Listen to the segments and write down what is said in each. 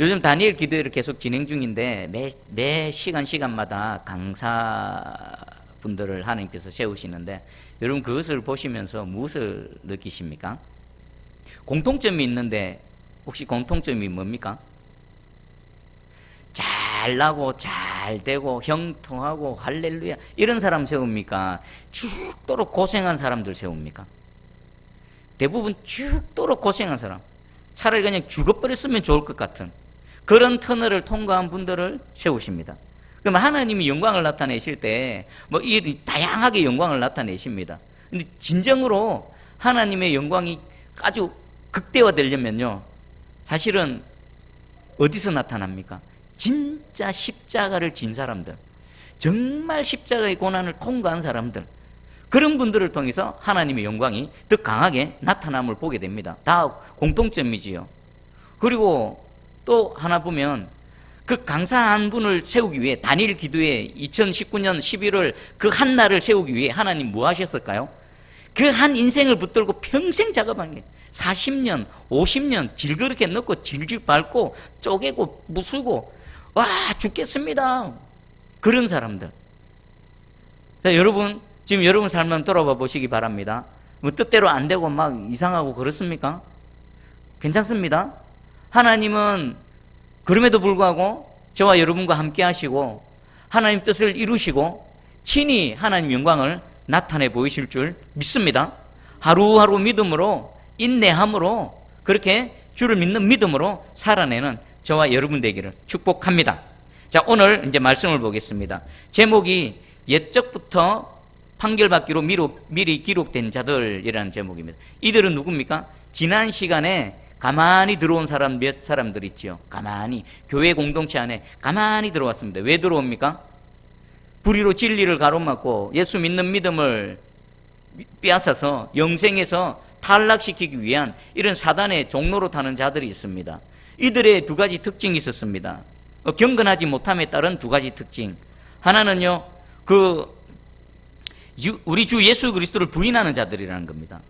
요즘 다니엘 기도회를 계속 진행 중인데 매, 매 시간 시간마다 강사분들을 하나님께서 세우시는데 여러분 그것을 보시면서 무엇을 느끼십니까? 공통점이 있는데 혹시 공통점이 뭡니까? 잘나고 잘 되고 형통하고 할렐루야 이런 사람 세웁니까? 죽도록 고생한 사람들 세웁니까? 대부분 죽도록 고생한 사람 차라리 그냥 죽어버렸으면 좋을 것 같은 그런 터널을 통과한 분들을 세우십니다. 그러면 하나님이 영광을 나타내실 때 뭐 이 다양하게 영광을 나타내십니다. 근데 진정으로 하나님의 영광이 아주 극대화되려면요. 사실은 어디서 나타납니까? 진짜 십자가를 진 사람들. 정말 십자가의 고난을 통과한 사람들. 그런 분들을 통해서 하나님의 영광이 더 강하게 나타남을 보게 됩니다. 다 공통점이지요. 그리고 또 하나 보면 그 강사 한 분을 세우기 위해 단일 기도회 2019년 11월 그 한 날을 세우기 위해 하나님 뭐 하셨을까요? 그 한 인생을 붙들고 평생 작업한 게 40년, 50년 질그렇게 넣고 질질 밟고 쪼개고 부수고 와 죽겠습니다. 그런 사람들. 자, 여러분 지금 여러분 삶을 돌아봐 보시기 바랍니다. 뭐 뜻대로 안 되고 막 이상하고 그렇습니까? 괜찮습니다. 하나님은 그럼에도 불구하고 저와 여러분과 함께 하시고 하나님 뜻을 이루시고 친히 하나님 영광을 나타내 보이실 줄 믿습니다. 하루하루 믿음으로 인내함으로 그렇게 주를 믿는 믿음으로 살아내는 저와 여러분 되기를 축복합니다. 자, 오늘 이제 말씀을 보겠습니다. 제목이 옛적부터 판결받기로 미리 기록된 자들이라는 제목입니다. 이들은 누굽니까? 지난 시간에 가만히 들어온 사람 몇 사람들 있지요. 가만히 교회 공동체 안에 가만히 들어왔습니다. 왜 들어옵니까? 불의로 진리를 가로막고 예수 믿는 믿음을 빼앗아서 영생에서 탈락시키기 위한 이런 사단의 종로로 타는 자들이 있습니다. 이들의 두 가지 특징이 있었습니다. 어, 경건하지 못함에 따른 두 가지 특징. 하나는요, 그 유- 우리 주 예수 그리스도를 부인하는 자들이라는 겁니다.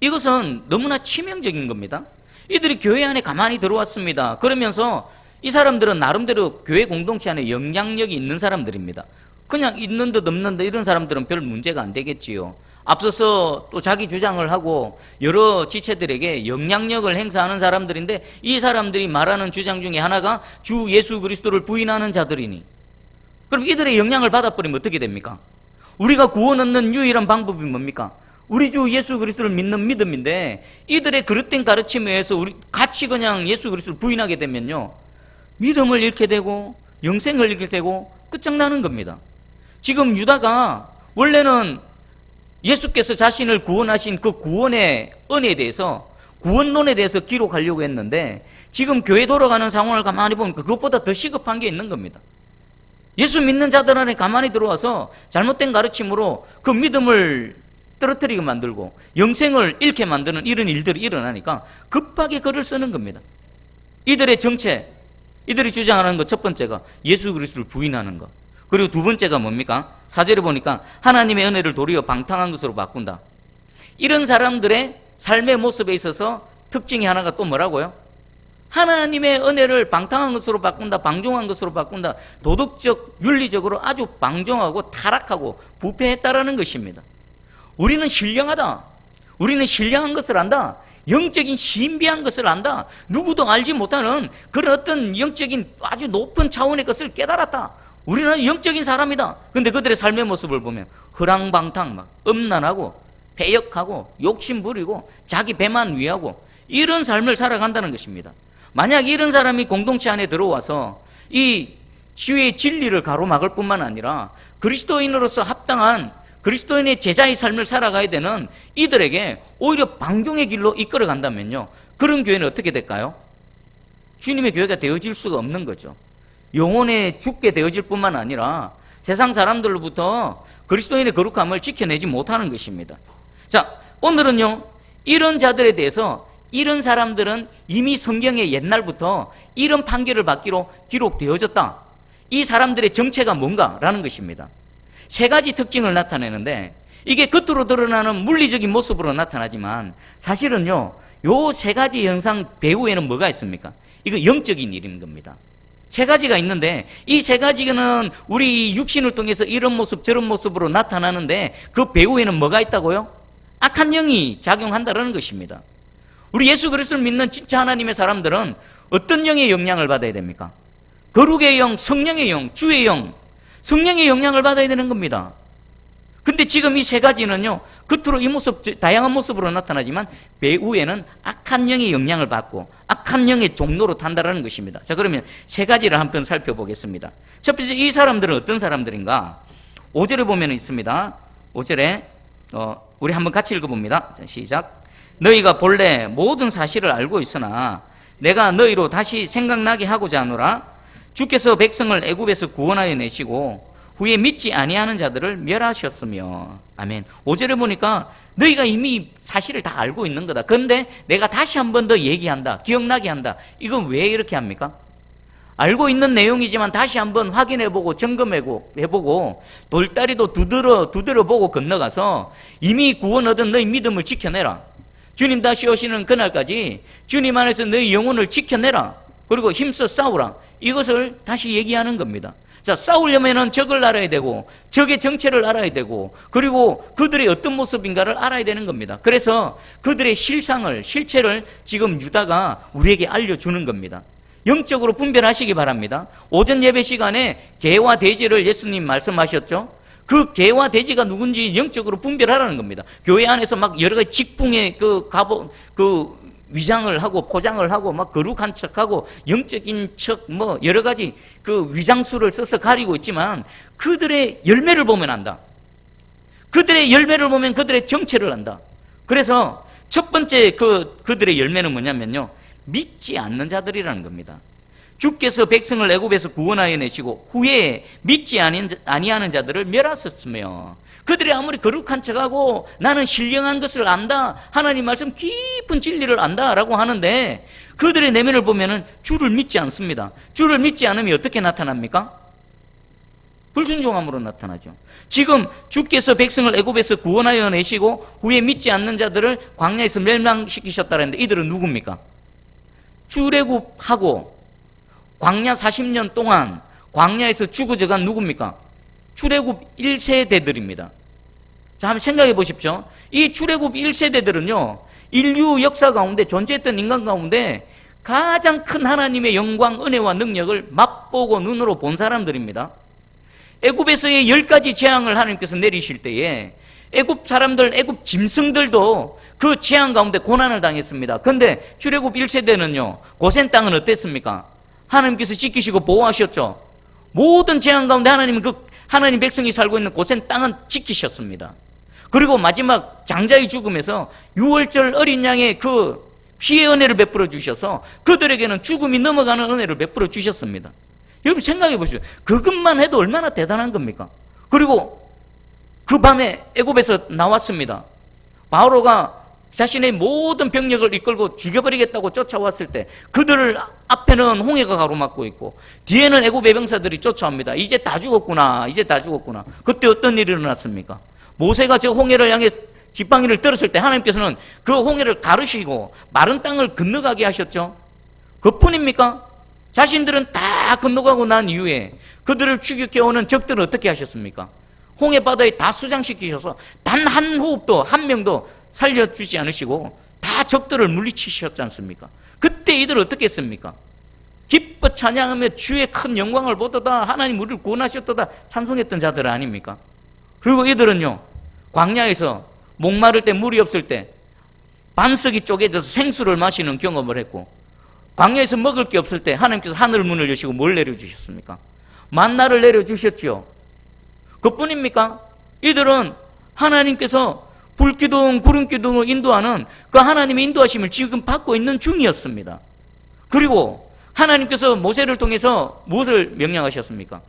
이것은 너무나 치명적인 겁니다. 이들이 교회 안에 가만히 들어왔습니다. 그러면서 이 사람들은 나름대로 교회 공동체 안에 영향력이 있는 사람들입니다. 그냥 있는 듯 없는 듯 이런 사람들은 별 문제가 안 되겠지요. 앞서서 또 자기 주장을 하고 여러 지체들에게 영향력을 행사하는 사람들인데 이 사람들이 말하는 주장 중에 하나가 주 예수 그리스도를 부인하는 자들이니 그럼 이들의 영향을 받아버리면 어떻게 됩니까? 우리가 구원 얻는 유일한 방법이 뭡니까? 우리 주 예수 그리스도를 믿는 믿음인데 이들의 그릇된 가르침에 의해서 우리 같이 그냥 예수 그리스도를 부인하게 되면요. 믿음을 잃게 되고 영생을 잃게 되고 끝장나는 겁니다. 지금 유다가 원래는 예수께서 자신을 구원하신 그 구원의 은혜에 대해서 구원론에 대해서 기록하려고 했는데 지금 교회 돌아가는 상황을 가만히 보면 그것보다 더 시급한 게 있는 겁니다. 예수 믿는 자들 안에 가만히 들어와서 잘못된 가르침으로 그 믿음을 떨어뜨리게 만들고 영생을 잃게 만드는 이런 일들이 일어나니까 급하게 글을 쓰는 겁니다. 이들의 정체, 이들이 주장하는 것 첫 번째가 예수 그리스도를 부인하는 것. 그리고 두 번째가 뭡니까? 사절에 보니까 하나님의 은혜를 도리어 방탕한 것으로 바꾼다. 이런 사람들의 삶의 모습에 있어서 특징이 하나가 또 뭐라고요? 하나님의 은혜를 방탕한 것으로 바꾼다, 방종한 것으로 바꾼다, 도덕적, 윤리적으로 아주 방종하고 타락하고 부패했다라는 것입니다. 우리는 신령하다. 우리는 신령한 것을 안다. 영적인 신비한 것을 안다. 누구도 알지 못하는 그런 어떤 영적인 아주 높은 차원의 것을 깨달았다. 우리는 영적인 사람이다. 근데 그들의 삶의 모습을 보면 허랑방탕, 막 음란하고 배역하고 욕심 부리고 자기 배만 위하고 이런 삶을 살아간다는 것입니다. 만약 이런 사람이 공동체 안에 들어와서 이 주의 진리를 가로막을 뿐만 아니라 그리스도인으로서 합당한 그리스도인의 제자의 삶을 살아가야 되는 이들에게 오히려 방종의 길로 이끌어 간다면요. 그런 교회는 어떻게 될까요? 주님의 교회가 되어질 수가 없는 거죠. 영혼에 죽게 되어질 뿐만 아니라 세상 사람들로부터 그리스도인의 거룩함을 지켜내지 못하는 것입니다. 자, 오늘은요, 이런 자들에 대해서 이런 사람들은 이미 성경의 옛날부터 이런 판결을 받기로 기록되어졌다. 이 사람들의 정체가 뭔가라는 것입니다. 세 가지 특징을 나타내는데 이게 겉으로 드러나는 물리적인 모습으로 나타나지만 사실은요, 요 세 가지 현상 배후에는 뭐가 있습니까? 이거 영적인 일인 겁니다. 세 가지가 있는데 이 세 가지는 우리 육신을 통해서 이런 모습 저런 모습으로 나타나는데 그 배후에는 뭐가 있다고요? 악한 영이 작용한다는 것입니다. 우리 예수 그리스도를 믿는 진짜 하나님의 사람들은 어떤 영의 영향을 받아야 됩니까? 거룩의 영, 성령의 영, 주의 영, 성령의 영향을 받아야 되는 겁니다. 근데 지금 이 세 가지는요, 겉으로 이 모습, 다양한 모습으로 나타나지만 배후에는 악한 영의 영향을 받고 악한 영의 종로로 탄다라는 것입니다. 자, 그러면 세 가지를 한번 살펴보겠습니다. 첫 번째, 이 사람들은 어떤 사람들인가? 5절에 보면 있습니다. 5절에, 어, 우리 한번 같이 읽어봅니다. 자, 시작. 너희가 본래 모든 사실을 알고 있으나 내가 너희로 다시 생각나게 하고자 하노라. 주께서 백성을 애굽에서 구원하여 내시고 후에 믿지 아니하는 자들을 멸하셨으며 아멘. 5절에 보니까 너희가 이미 사실을 다 알고 있는 거다. 그런데 내가 다시 한 번 더 얘기한다. 기억나게 한다. 이건 왜 이렇게 합니까? 알고 있는 내용이지만 다시 한번 확인해보고 점검해보고 해보고 돌다리도 두드려 보고 건너가서 이미 구원 얻은 너희 믿음을 지켜내라. 주님 다시 오시는 그날까지 주님 안에서 너희 영혼을 지켜내라. 그리고 힘써 싸우라. 이것을 다시 얘기하는 겁니다. 자, 싸우려면은 적을 알아야 되고, 적의 정체를 알아야 되고, 그리고 그들의 어떤 모습인가를 알아야 되는 겁니다. 그래서 그들의 실상을, 실체를 지금 유다가 우리에게 알려주는 겁니다. 영적으로 분별하시기 바랍니다. 오전 예배 시간에 개와 돼지를 예수님 말씀하셨죠? 그 개와 돼지가 누군지 영적으로 분별하라는 겁니다. 교회 안에서 막 여러 가지 직분의 그 가보, 그 위장을 하고 포장을 하고 막 거룩한 척하고 영적인 척 뭐 여러 가지 그 위장수를 써서 가리고 있지만 그들의 열매를 보면 안다. 그들의 열매를 보면 그들의 정체를 안다. 그래서 첫 번째 그 그들의 열매는 뭐냐면요. 믿지 않는 자들이라는 겁니다. 주께서 백성을 애굽에서 구원하여 내시고 후에 믿지 아니하는 자들을 멸하셨으며 그들이 아무리 거룩한 척하고 나는 신령한 것을 안다 하나님 말씀 깊은 진리를 안다라고 하는데 그들의 내면을 보면은 주를 믿지 않습니다. 주를 믿지 않으면 어떻게 나타납니까? 불순종함으로 나타나죠. 지금 주께서 백성을 애굽에서 구원하여 내시고 후에 믿지 않는 자들을 광야에서 멸망시키셨다는데 이들은 누굽니까? 출애굽하고 광야 40년 동안 광야에서 죽어져간 누굽니까? 출애굽 1세대들입니다. 자, 한번 생각해 보십시오. 이 출애굽 1세대들은요. 인류 역사 가운데 존재했던 인간 가운데 가장 큰 하나님의 영광, 은혜와 능력을 맛보고 눈으로 본 사람들입니다. 애굽에서의 열 가지 재앙을 하나님께서 내리실 때에 애굽 사람들, 애굽 짐승들도 그 재앙 가운데 고난을 당했습니다. 근데 출애굽 1세대는요. 고센 땅은 어땠습니까? 하나님께서 지키시고 보호하셨죠. 모든 재앙 가운데 하나님은 그 하나님 백성이 살고 있는 고센 땅은 지키셨습니다. 그리고 마지막 장자의 죽음에서 6월절 어린 양의 그 피의 은혜를 베풀어 주셔서 그들에게는 죽음이 넘어가는 은혜를 베풀어 주셨습니다. 여러분 생각해 보시죠. 그것만 해도 얼마나 대단한 겁니까? 그리고 그 밤에 애굽에서 나왔습니다. 바오로가 자신의 모든 병력을 이끌고 죽여버리겠다고 쫓아왔을 때 그들을 앞에는 홍해가 가로막고 있고 뒤에는 애굽 외병사들이 쫓아옵니다. 이제 다 죽었구나. 이제 다 죽었구나. 그때 어떤 일이 일어났습니까? 모세가 저 홍해를 향해 지팡이를 들었을 때 하나님께서는 그 홍해를 가르시고 마른 땅을 건너가게 하셨죠. 그뿐입니까? 자신들은 다 건너가고 난 이후에 그들을 추격해오는 적들을 어떻게 하셨습니까? 홍해 바다에 다 수장시키셔서 단 한 호흡도 한 명도 살려주지 않으시고 다 적들을 물리치셨지 않습니까? 그때 이들 어떻게 했습니까? 기뻐 찬양하며 주의 큰 영광을 보도다 하나님 우리를 구원하셨도다 찬송했던 자들 아닙니까? 그리고 이들은요 광야에서 목마를 때 물이 없을 때 반석이 쪼개져서 생수를 마시는 경험을 했고 광야에서 먹을 게 없을 때 하나님께서 하늘 문을 여시고 뭘 내려주셨습니까? 만나를 내려주셨지요 그뿐입니까? 이들은 하나님께서 불기둥, 구름기둥을 인도하는 그 하나님의 인도하심을 지금 받고 있는 중이었습니다. 그리고 하나님께서 모세를 통해서 무엇을 명령하셨습니까?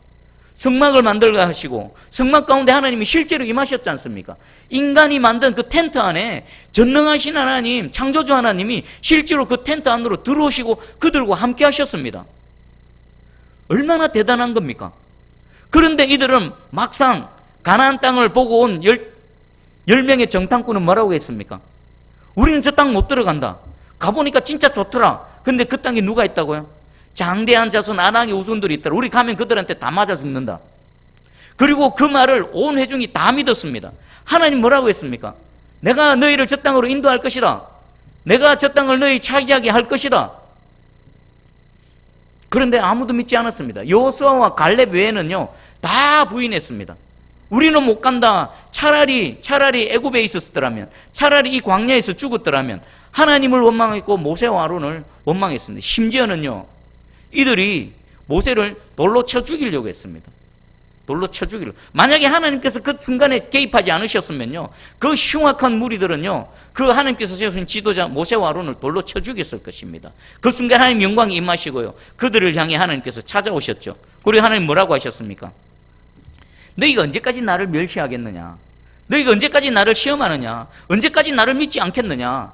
성막을 만들게 하시고 성막 가운데 하나님이 실제로 임하셨지 않습니까? 인간이 만든 그 텐트 안에 전능하신 하나님, 창조주 하나님이 실제로 그 텐트 안으로 들어오시고 그들과 함께 하셨습니다. 얼마나 대단한 겁니까? 그런데 이들은 막상 가나안 땅을 보고 온 열, 열 명의 정탐꾼은 뭐라고 했습니까? 우리는 저 땅 못 들어간다. 가보니까 진짜 좋더라. 근데 그 땅에 누가 있다고요? 장대한 자손 아낙의 우손들이 있더라. 우리 가면 그들한테 다 맞아 죽는다. 그리고 그 말을 온 회중이 다 믿었습니다. 하나님 뭐라고 했습니까? 내가 너희를 저 땅으로 인도할 것이다. 내가 저 땅을 너희 차지하게 할 것이다. 그런데 아무도 믿지 않았습니다. 여호수아와 갈렙 외에는요 다 부인했습니다. 우리는 못 간다. 차라리 차라리 애굽에 있었더라면, 차라리 이 광야에서 죽었더라면 하나님을 원망했고 모세와 아론을 원망했습니다. 심지어는요 이들이 모세를 돌로 쳐 죽이려고 했습니다. 돌로 쳐 죽이려. 만약에 하나님께서 그 순간에 개입하지 않으셨으면요, 그 흉악한 무리들은요, 그 하나님께서 세우신 지도자 모세와 아론을 돌로 쳐 죽였을 것입니다. 그 순간 하나님 영광이 임하시고요, 그들을 향해 하나님께서 찾아오셨죠. 그리고 하나님 뭐라고 하셨습니까? 너희가 언제까지 나를 멸시하겠느냐? 너희가 언제까지 나를 시험하느냐? 언제까지 나를 믿지 않겠느냐?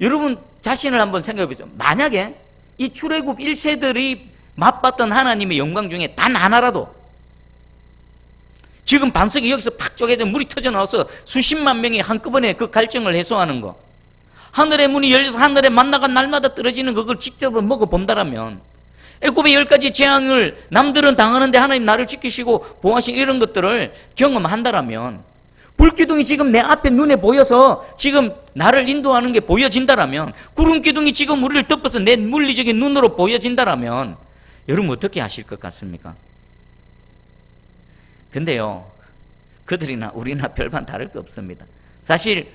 여러분 자신을 한번 생각해 보세요. 만약에 이 출애굽 1세들이 맛봤던 하나님의 영광 중에 단 하나라도 지금 반석이 여기서 팍 쪼개져 물이 터져 나와서 수십만 명이 한꺼번에 그 갈증을 해소하는 거 하늘의 문이 열려서 하늘에 만나가 날마다 떨어지는 그걸 직접 먹어 본다라면 애굽의 열 가지 재앙을 남들은 당하는데 하나님 나를 지키시고 보호하신 이런 것들을 경험한다라면 불기둥이 지금 내 앞에 눈에 보여서 지금 나를 인도하는 게 보여진다라면 구름 기둥이 지금 우리를 덮어서 내 물리적인 눈으로 보여진다라면 여러분 어떻게 하실 것 같습니까? 근데요 그들이나 우리나 별반 다를 거 없습니다. 사실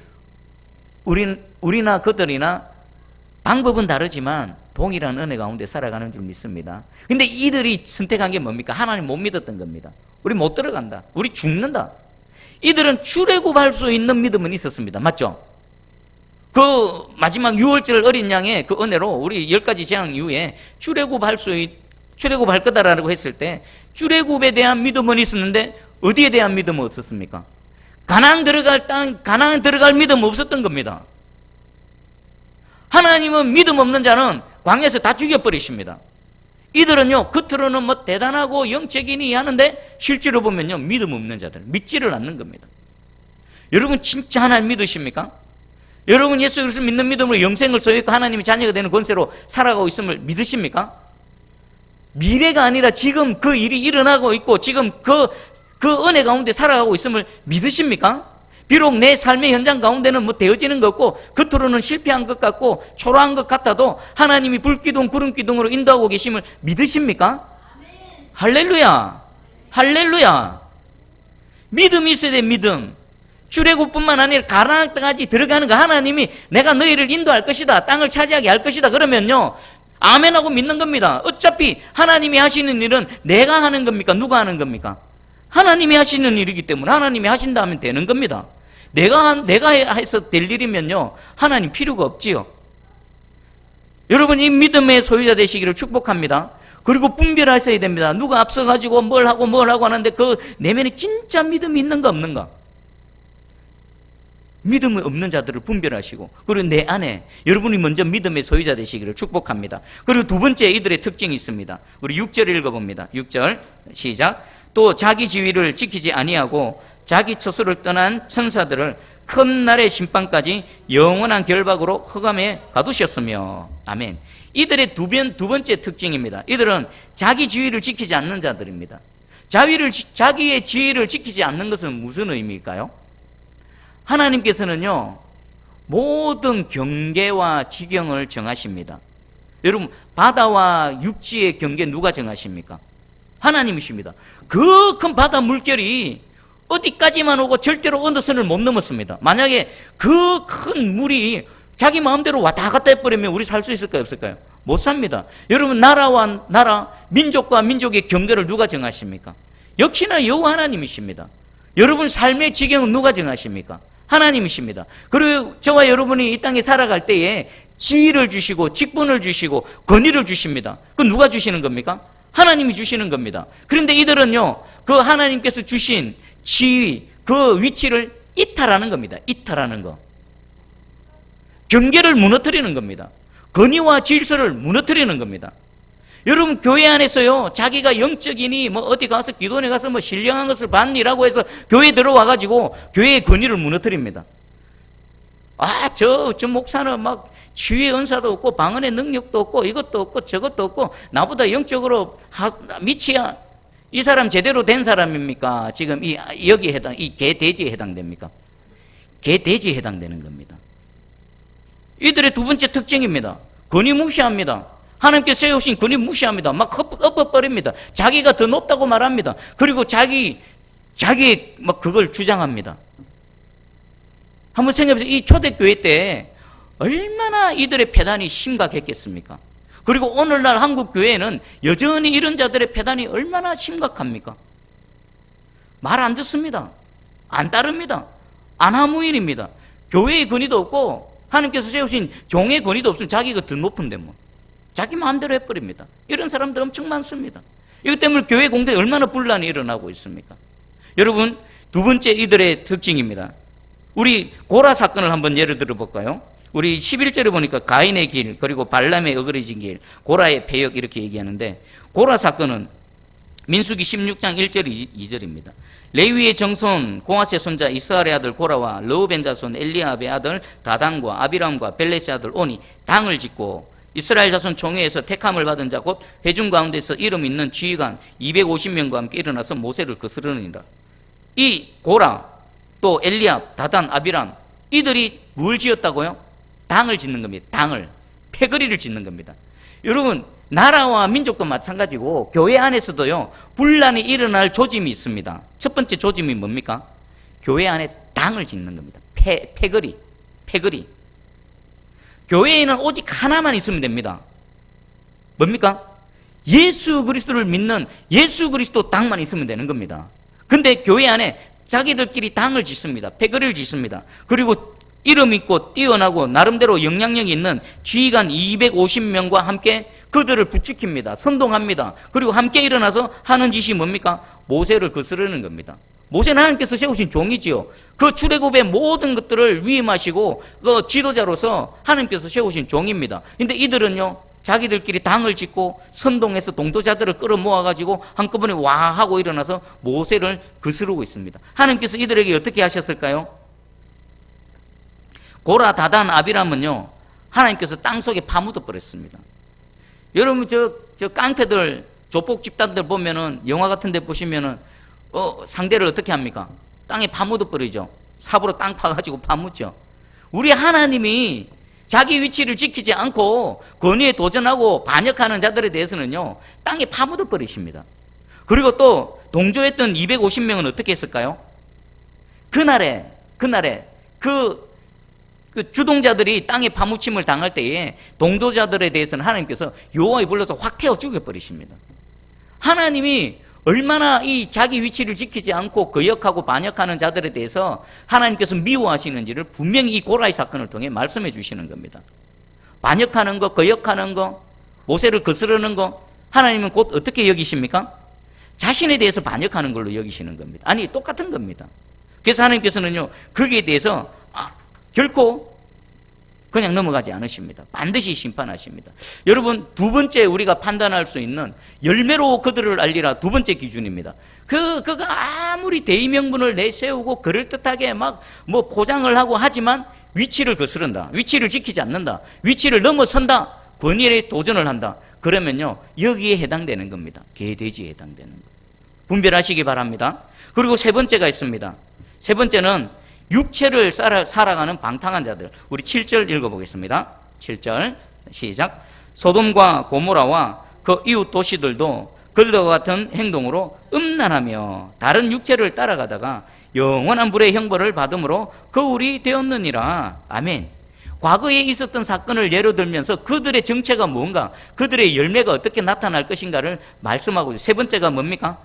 우린 우리나 그들이나 방법은 다르지만 동일한 은혜 가운데 살아가는 줄 믿습니다. 근데 이들이 선택한 게 뭡니까? 하나님 못 믿었던 겁니다. 우리 못 들어간다. 우리 죽는다. 이들은 출애굽할 수 있는 믿음은 있었습니다. 맞죠? 그 마지막 6월절 어린 양의 그 은혜로 우리 열 가지 재앙 이후에 출애굽할 수 있, 출애굽할 거다라고 했을 때 출애굽에 대한 믿음은 있었는데 어디에 대한 믿음은 없었습니까? 가나안 들어갈 땅 가나안 들어갈 믿음 없었던 겁니다. 하나님은 믿음 없는 자는 광야에서 다 죽여버리십니다. 이들은요, 겉으로는 뭐 대단하고 영적이니 하는데 실제로 보면요, 믿음 없는 자들, 믿지를 않는 겁니다. 여러분 진짜 하나님 믿으십니까? 여러분 예수 그리스도 믿는 믿음으로 영생을 소유했고 하나님의 자녀가 되는 권세로 살아가고 있음을 믿으십니까? 미래가 아니라 지금 그 일이 일어나고 있고 지금 그, 그 은혜 가운데 살아가고 있음을 믿으십니까? 비록 내 삶의 현장 가운데는 뭐 되어지는 것 없고 겉으로는 실패한 것 같고 초라한 것 같아도 하나님이 불기둥 구름기둥으로 인도하고 계심을 믿으십니까? 할렐루야. 할렐루야. 믿음이 있어야 돼 믿음. 출애굽뿐만 아니라 가나안 땅까지 들어가는 거 하나님이 내가 너희를 인도할 것이다 땅을 차지하게 할 것이다 그러면요. 아멘하고 믿는 겁니다. 어차피 하나님이 하시는 일은 내가 하는 겁니까? 누가 하는 겁니까? 하나님이 하시는 일이기 때문에 하나님이 하신다 하면 되는 겁니다 내가 한- 내가 해서 될 일이면요 하나님 필요가 없지요. 여러분 이 믿음의 소유자 되시기를 축복합니다. 그리고 분별하셔야 됩니다. 누가 앞서가지고 뭘 하고 뭘 하고 하는데 그 내면에 진짜 믿음이 있는가 없는가? 믿음이 없는 자들을 분별하시고 그리고 내 안에 여러분이 먼저 믿음의 소유자 되시기를 축복합니다. 그리고 두 번째 이들의 특징이 있습니다. 우리 6절 읽어봅니다. 6절 시작. 또 자기 지위를 지키지 아니하고 자기 처소를 떠난 천사들을 큰 날의 심판까지 영원한 결박으로 흑암에 가두셨으며 아멘. 이들의 두, 번째 특징입니다. 이들은 자기 지위를 지키지 않는 자들입니다. 자위를, 지- 자기의 지위를 지키지 않는 것은 무슨 의미일까요? 하나님께서는요, 모든 경계와 지경을 정하십니다. 여러분, 바다와 육지의 경계 누가 정하십니까? 하나님이십니다. 그 큰 바다 물결이 어디까지만 오고 절대로 어느 선을 못 넘었습니다. 만약에 그 큰 물이 자기 마음대로 왔다 갔다 해버리면 우리 살 수 있을까요? 없을까요? 못 삽니다. 여러분, 나라와 나라, 민족과 민족의 경계를 누가 정하십니까? 역시나 여호와 하나님이십니다. 여러분 삶의 지경은 누가 정하십니까? 하나님이십니다. 그리고 저와 여러분이 이 땅에 살아갈 때에 지위를 주시고 직분을 주시고 권위를 주십니다. 그 누가 주시는 겁니까? 하나님이 주시는 겁니다. 그런데 이들은요, 그 하나님께서 주신 지위, 그 위치를 이탈하는 겁니다. 이탈하는 거. 경계를 무너뜨리는 겁니다. 권위와 질서를 무너뜨리는 겁니다. 여러분 교회 안에서요 자기가 영적이니 뭐 어디 가서 기도원에 가서 뭐 신령한 것을 받니라고 해서 교회 들어와 가지고 교회의 권위를 무너뜨립니다. 아, 저, 저 목사는 막 치유의 은사도 없고 방언의 능력도 없고 이것도 없고 저것도 없고 나보다 영적으로 하, 미치야. 이 사람 제대로 된 사람입니까? 지금 이, 여기에 해당, 이 개돼지에 해당됩니까? 개돼지에 해당되는 겁니다. 이들의 두 번째 특징입니다. 권위 무시합니다. 하나님께 세우신 권위 무시합니다. 막 엎- 엎어버립니다. 자기가 더 높다고 말합니다. 그리고 자기, 자기 막 그걸 주장합니다. 한번 생각해 보세요. 이 초대교회 때 얼마나 이들의 폐단이 심각했겠습니까? 그리고 오늘날 한국 교회는 여전히 이런 자들의 폐단이 얼마나 심각합니까? 말 안 듣습니다. 안 따릅니다. 안하무인입니다. 교회의 권위도 없고 하나님께서 세우신 종의 권위도 없으면 자기가 더 높은데 뭐. 자기 마음대로 해버립니다. 이런 사람들 엄청 많습니다. 이것 때문에 교회 공동에 얼마나 분란이 일어나고 있습니까? 여러분, 두 번째 이들의 특징입니다. 우리 고라 사건을 한번 예를 들어 볼까요? 우리 11절에 보니까 가인의 길, 그리고 발람의 어그러진 길, 고라의 폐역 이렇게 얘기하는데 고라 사건은 민수기 16장 1절 2절입니다. 레위의 정손 고아세 손자 이스라엘의 아들 고라와 르우벤 자손 엘리압의 아들 다단과 아비람과 벨레스의 아들 오니 당을 짓고 이스라엘 자손 총회에서 택함을 받은 자 곧 회중 가운데서 이름 있는 지휘관 250명과 함께 일어나서 모세를 거스르니라. 이 고라 또 엘리압 다단 아비람 이들이 뭘 지었다고요? 당을 짓는 겁니다. 당을 패거리를 짓는 겁니다. 여러분 나라와 민족도 마찬가지고 교회 안에서도요 분란이 일어날 조짐이 있습니다. 첫 번째 조짐이 뭡니까? 교회 안에 당을 짓는 겁니다. 패 패거리 패거리 교회에는 오직 하나만 있으면 됩니다. 뭡니까? 예수 그리스도를 믿는 예수 그리스도 당만 있으면 되는 겁니다. 근데 교회 안에 자기들끼리 당을 짓습니다. 패거리를 짓습니다. 그리고 이름 있고 뛰어나고 나름대로 영향력 있는 지휘관 250명과 함께 그들을 부추깁니다. 선동합니다. 그리고 함께 일어나서 하는 짓이 뭡니까? 모세를 거스르는 겁니다. 모세는 하나님께서 세우신 종이지요. 그 출애굽의 모든 것들을 위임하시고 그 지도자로서 하나님께서 세우신 종입니다. 근데 이들은요. 자기들끼리 당을 짓고 선동해서 동도자들을 끌어모아 가지고 한꺼번에 와 하고 일어나서 모세를 거스르고 있습니다. 하나님께서 이들에게 어떻게 하셨을까요? 고라 다단 아비람은요. 하나님께서 땅 속에 파묻어 버렸습니다. 여러분 저, 저 깡패들 조폭 집단들 보면은 영화 같은 데 보시면은 어, 상대를 어떻게 합니까? 땅에 파묻어 버리죠. 삽으로 땅 파가지고 파묻죠. 우리 하나님이 자기 위치를 지키지 않고 권위에 도전하고 반역하는 자들에 대해서는요, 땅에 파묻어 버리십니다. 그리고 또 동조했던 250명은 어떻게 했을까요? 그날에, 그날에 그, 그 주동자들이 땅에 파묻힘을 당할 때에 동도자들에 대해서는 하나님께서 요하에 불러서 확 태워 죽여버리십니다. 하나님이 얼마나 이 자기 위치를 지키지 않고 거역하고 반역하는 자들에 대해서 하나님께서 미워하시는지를 분명히 이 고라이 사건을 통해 말씀해 주시는 겁니다. 반역하는 거, 거역하는 거, 모세를 거스르는 거, 하나님은 곧 어떻게 여기십니까? 자신에 대해서 반역하는 걸로 여기시는 겁니다. 아니, 똑같은 겁니다. 그래서 하나님께서는요, 거기에 대해서 아, 결코 그냥 넘어가지 않으십니다. 반드시 심판하십니다. 여러분, 두 번째 우리가 판단할 수 있는 열매로 그들을 알리라 두 번째 기준입니다. 그, 그가 아무리 대의명분을 내세우고 그럴듯하게 막 뭐 포장을 하고 하지만 위치를 거스른다. 위치를 지키지 않는다. 위치를 넘어선다. 권위에 도전을 한다. 그러면요, 여기에 해당되는 겁니다. 개돼지에 해당되는 것. 분별하시기 바랍니다. 그리고 세 번째가 있습니다. 세 번째는 육체를 살아, 살아가는 방탕한 자들. 우리 7절 읽어보겠습니다. 7절 시작. 소돔과 고모라와 그 이웃 도시들도 그들과 같은 행동으로 음란하며 다른 육체를 따라가다가 영원한 불의 형벌을 받음으로 거울이 되었느니라. 아멘. 과거에 있었던 사건을 예로 들면서 그들의 정체가 뭔가, 그들의 열매가 어떻게 나타날 것인가를 말씀하고. 세 번째가 뭡니까?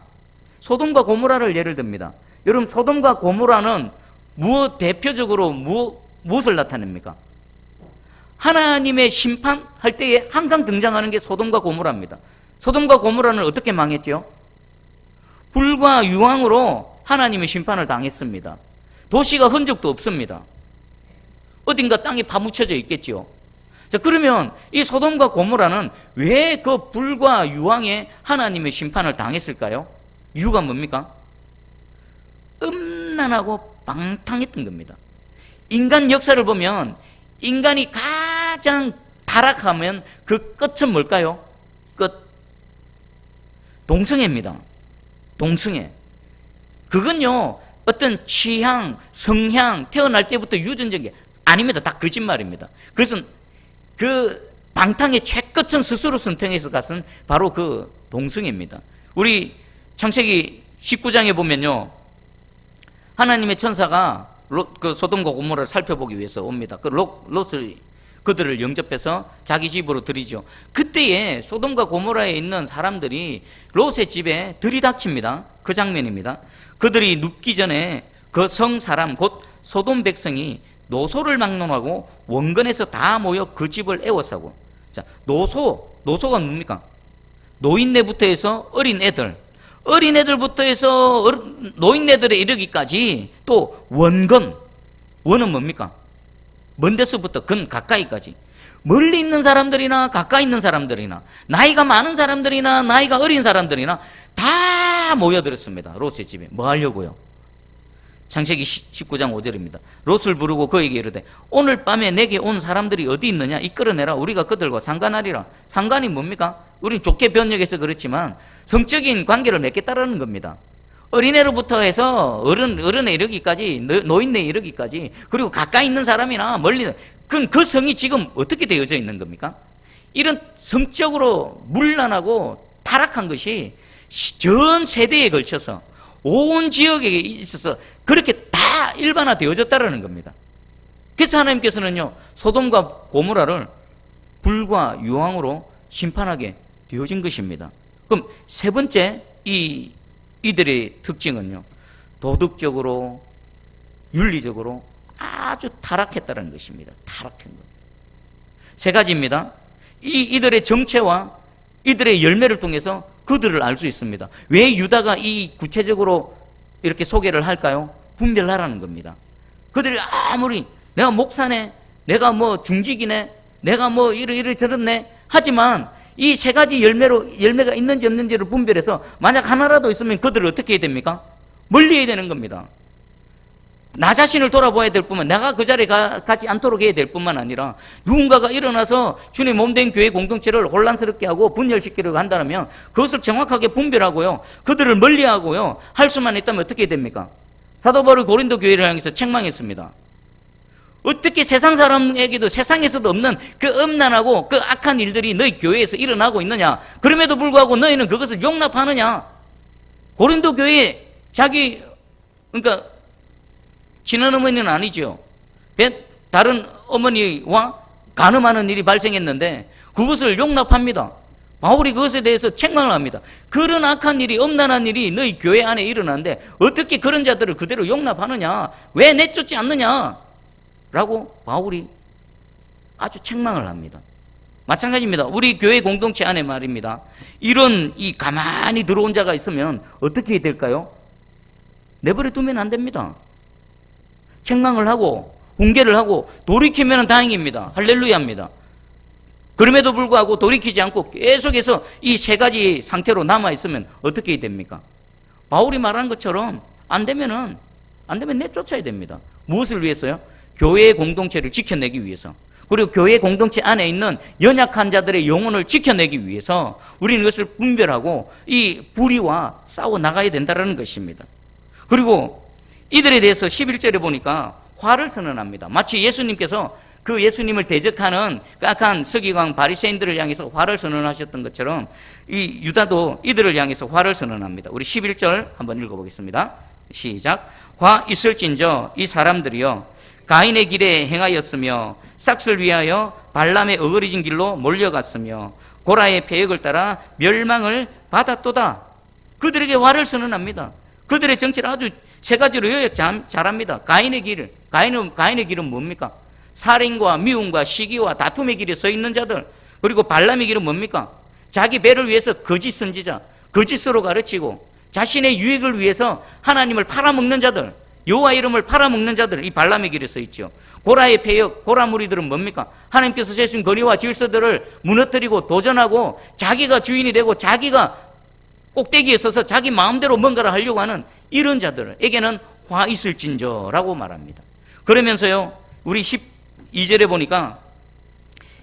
소돔과 고모라를 예를 듭니다. 여러분, 소돔과 고모라는 무엇 대표적으로 무, 무엇을 나타냅니까? 하나님의 심판할 때에 항상 등장하는 게 소돔과 고모라입니다. 소돔과 고모라는 어떻게 망했지요? 불과 유황으로 하나님의 심판을 당했습니다. 도시가 흔적도 없습니다. 어딘가 땅에 파묻혀져 있겠지요. 자, 그러면 이 소돔과 고모라는 왜 그 불과 유황에 하나님의 심판을 당했을까요? 이유가 뭡니까? 음 란하고 방탕했던 겁니다. 인간 역사를 보면 인간이 가장 타락하면 그 끝은 뭘까요? 끝. 동성애입니다. 동성애. 그건요, 어떤 취향, 성향, 태어날 때부터 유전적이 아닙니다. 다 거짓말입니다. 그것은 그 방탕의 최끝은 스스로 선택해서 갔은 바로 그 동성애입니다. 우리 창세기 19장에 보면요. 하나님의 천사가 롯, 그 소돔과 고모라를 살펴보기 위해서 옵니다. 그 롯, 롯을 그들을 영접해서 자기 집으로 들이죠. 그때에 소돔과 고모라에 있는 사람들이 롯의 집에 들이닥칩니다. 그 장면입니다. 그들이 눕기 전에 그 성 사람 곧 소돔 백성이 노소를 막론하고 원근에서 다 모여 그 집을 애워싸고 자 노소 노소가 뭡니까? 노인네부터 해서 어린 애들 어린 애들부터 해서 노인네들에 이르기까지 또 원근 원은 뭡니까? 먼 데서부터 근 가까이까지 멀리 있는 사람들이나 가까이 있는 사람들이나 나이가 많은 사람들이나 나이가 어린 사람들이나 다 모여들었습니다. 롯의 집에 뭐 하려고요? 창세기 19장 5절입니다. 롯을 부르고 그에게 이르되 오늘 밤에 내게 온 사람들이 어디 있느냐 이끌어내라 우리가 그들과 상관하리라. 상관이 뭡니까? 우린 좋게 번역해서 그렇지만 성적인 관계를 맺겠다라는 겁니다. 어린애로부터 해서 어른 어른에 이르기까지 노- 노인네 이르기까지 그리고 가까이 있는 사람이나 멀리 그럼 그 성이 지금 어떻게 되어져 있는 겁니까? 이런 성적으로 물란하고 타락한 것이 시- 전 세대에 걸쳐서 온 지역에 있어서 그렇게 다 일반화 되어졌다라는 겁니다. 그래서 하나님께서는요 소돔과 고모라를 불과 유황으로 심판하게 되어진 것입니다. 그럼 세 번째 이 이들의 특징은요 도덕적으로 윤리적으로 아주 타락했다는 것입니다. 타락한 것. 세 가지입니다. 이 이들의 정체와 이들의 열매를 통해서 그들을 알 수 있습니다. 왜 유다가 이 구체적으로 이렇게 소개를 할까요? 분별하라는 겁니다. 그들이 아무리 내가 목사네, 내가 뭐 중직이네, 내가 뭐 이러 이러 저렇네 하지만 이 세 가지 열매로 열매가 있는지 없는지를 분별해서 만약 하나라도 있으면 그들을 어떻게 해야 됩니까? 멀리 해야 되는 겁니다. 나 자신을 돌아봐야 될 뿐만 내가 그 자리에 가, 가지 않도록 해야 될 뿐만 아니라 누군가가 일어나서 주님 몸된 교회 공동체를 혼란스럽게 하고 분열시키려고 한다면 그것을 정확하게 분별하고요 그들을 멀리하고요 할 수만 있다면 어떻게 됩니까? 사도 바울이 고린도 교회를 향해서 책망했습니다 어떻게 세상 사람에게도 세상에서도 없는 그 음란하고 그 악한 일들이 너희 교회에서 일어나고 있느냐 그럼에도 불구하고 너희는 그것을 용납하느냐 고린도 교회 자기 그러니까 친한 어머니는 아니죠. 배- 다른 어머니와 간음하는 일이 발생했는데 그것을 용납합니다. 바울이 그것에 대해서 책망을 합니다. 그런 악한 일이 엄난한 일이 너희 교회 안에 일어나는데 어떻게 그런 자들을 그대로 용납하느냐? 왜 내쫓지 않느냐? 라고 바울이 아주 책망을 합니다. 마찬가지입니다. 우리 교회 공동체 안에 말입니다. 이런 이 가만히 들어온 자가 있으면 어떻게 될까요? 내버려 두면 안 됩니다. 책망을 하고 훈계를 하고 돌이키면 다행입니다. 할렐루야입니다. 그럼에도 불구하고 돌이키지 않고 계속해서 이 세 가지 상태로 남아 있으면 어떻게 됩니까? 바울이 말한 것처럼 안 되면은 안 되면 내쫓아야 됩니다. 무엇을 위해서요? 교회의 공동체를 지켜내기 위해서. 그리고 교회 공동체 안에 있는 연약한 자들의 영혼을 지켜내기 위해서 우리는 이것을 분별하고 이 불의와 싸워 나가야 된다는 것입니다. 그리고 이들에 대해서 11절에 보니까 화를 선언합니다. 마치 예수님께서 그 예수님을 대적하는 그 악한 서기관 바리새인들을 향해서 화를 선언하셨던 것처럼 이 유다도 이들을 향해서 화를 선언합니다. 우리 11절 한번 읽어보겠습니다. 시작. 화 있을진저 이 사람들이여 가인의 길에 행하였으며 싹을 위하여 발람의 어거리진 길로 몰려갔으며 고라의 폐역을 따라 멸망을 받았도다. 그들에게 화를 선언합니다. 그들의 정치를 아주 세 가지로 요약 잘- 잘합니다. 가인의 길, 가인은 가인의 길은 뭡니까? 살인과 미움과 시기와 다툼의 길에 서 있는 자들. 그리고 발람의 길은 뭡니까? 자기 배를 위해서 거짓 선지자, 거짓으로 가르치고 자신의 유익을 위해서 하나님을 팔아먹는 자들, 여호와 이름을 팔아먹는 자들 이 발람의 길에 서 있죠. 고라의 폐역, 고라 무리들은 뭡니까? 하나님께서 세신 거리와 질서들을 무너뜨리고 도전하고 자기가 주인이 되고 자기가 꼭대기에 서서 자기 마음대로 뭔가를 하려고 하는 이런 자들에게는 화 있을진저라고 말합니다. 그러면서요, 우리 12절에 보니까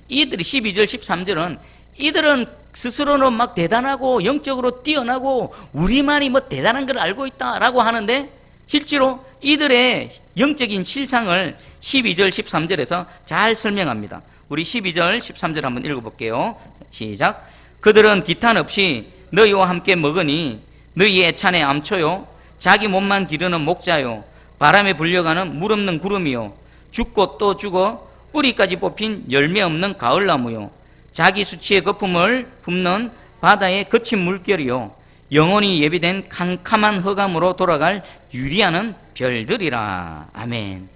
이들이 12절, 13절은 이들은 스스로는 막 대단하고 영적으로 뛰어나고 우리만이 뭐 대단한 걸 알고 있다라고 하는데 실제로 이들의 영적인 실상을 12절, 13절에서 잘 설명합니다. 우리 12절, 13절 한번 읽어볼게요. 시작. 그들은 기탄 없이 너희와 함께 먹으니 너희의 찬에 암초요. 자기 몸만 기르는 목자요. 바람에 불려가는 물 없는 구름이요. 죽고 또 죽어 뿌리까지 뽑힌 열매 없는 가을나무요. 자기 수치의 거품을 붓는 바다의 거친 물결이요. 영원히 예비된 캄캄한 흑암으로 돌아갈 유리하는 별들이라. 아멘.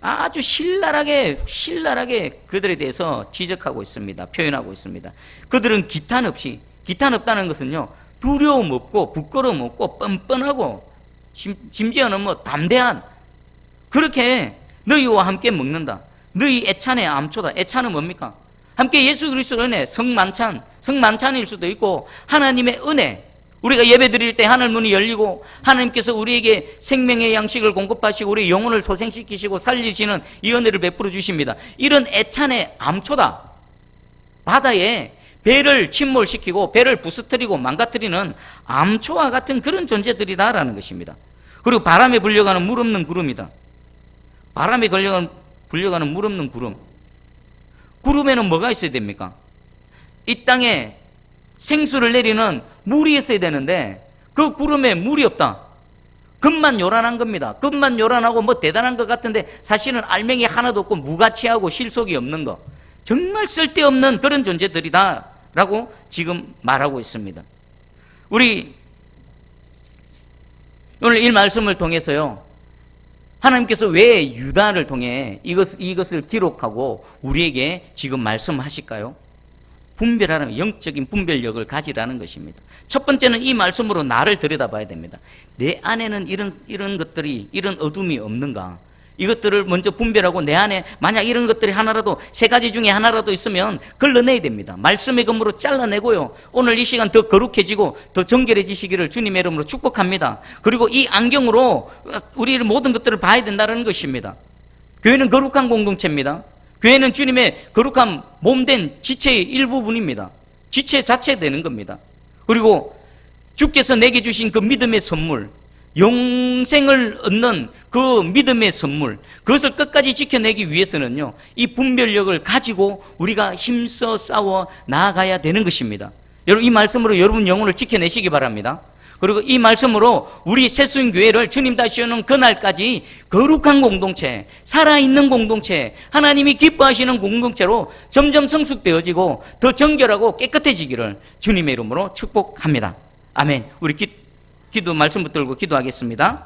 아주 신랄하게 신랄하게 그들에 대해서 지적하고 있습니다. 표현하고 있습니다. 그들은 기탄 없이 기탄 없다는 것은요 두려움 없고 부끄러움 없고 뻔뻔하고 심, 심지어는 뭐 담대한 그렇게 너희와 함께 먹는다. 너희 애찬의 암초다. 애찬은 뭡니까? 함께 예수 그리스도 은혜 성만찬 성만찬일 수도 있고 하나님의 은혜 우리가 예배 드릴 때 하늘 문이 열리고 하나님께서 우리에게 생명의 양식을 공급하시고 우리 영혼을 소생시키시고 살리시는 이 은혜를 베풀어 주십니다. 이런 애찬의 암초다. 바다에 배를 침몰시키고 배를 부스트리고 망가뜨리는 암초와 같은 그런 존재들이다라는 것입니다. 그리고 바람에 불려가는 물 없는 구름이다. 바람에 걸려가는 불려가는 물 없는 구름. 구름에는 뭐가 있어야 됩니까? 이 땅에 생수를 내리는 물이 있어야 되는데 그 구름에 물이 없다. 급만 요란한 겁니다. 급만 요란하고 뭐 대단한 것 같은데 사실은 알맹이 하나도 없고 무가치하고 실속이 없는 거. 정말 쓸데없는 그런 존재들이다라고 지금 말하고 있습니다. 우리 오늘 이 말씀을 통해서요. 하나님께서 왜 유다를 통해 이것, 이것을 기록하고 우리에게 지금 말씀하실까요? 분별하는 영적인 분별력을 가지라는 것입니다. 첫 번째는 이 말씀으로 나를 들여다봐야 됩니다. 내 안에는 이런 이런 것들이 이런 어둠이 없는가? 이것들을 먼저 분별하고 내 안에 만약 이런 것들이 하나라도 세 가지 중에 하나라도 있으면 걸러내야 됩니다. 말씀의 검으로 잘라내고요. 오늘 이 시간 더 거룩해지고 더 정결해지시기를 주님의 이름으로 축복합니다. 그리고 이 안경으로 우리 모든 것들을 봐야 된다는 것입니다. 교회는 거룩한 공동체입니다. 교회는 주님의 거룩한 몸된 지체의 일부분입니다. 지체 자체 되는 겁니다. 그리고 주께서 내게 주신 그 믿음의 선물, 영생을 얻는 그 믿음의 선물, 그것을 끝까지 지켜내기 위해서는요, 이 분별력을 가지고 우리가 힘써 싸워 나아가야 되는 것입니다. 여러분, 이 말씀으로 여러분 영혼을 지켜내시기 바랍니다. 그리고 이 말씀으로 우리 새순 교회를 주님 다시 오는 그날까지 거룩한 공동체, 살아있는 공동체, 하나님이 기뻐하시는 공동체로 점점 성숙되어지고 더 정결하고 깨끗해지기를 주님의 이름으로 축복합니다. 아멘. 우리 기, 기도 말씀 붙들고 기도하겠습니다.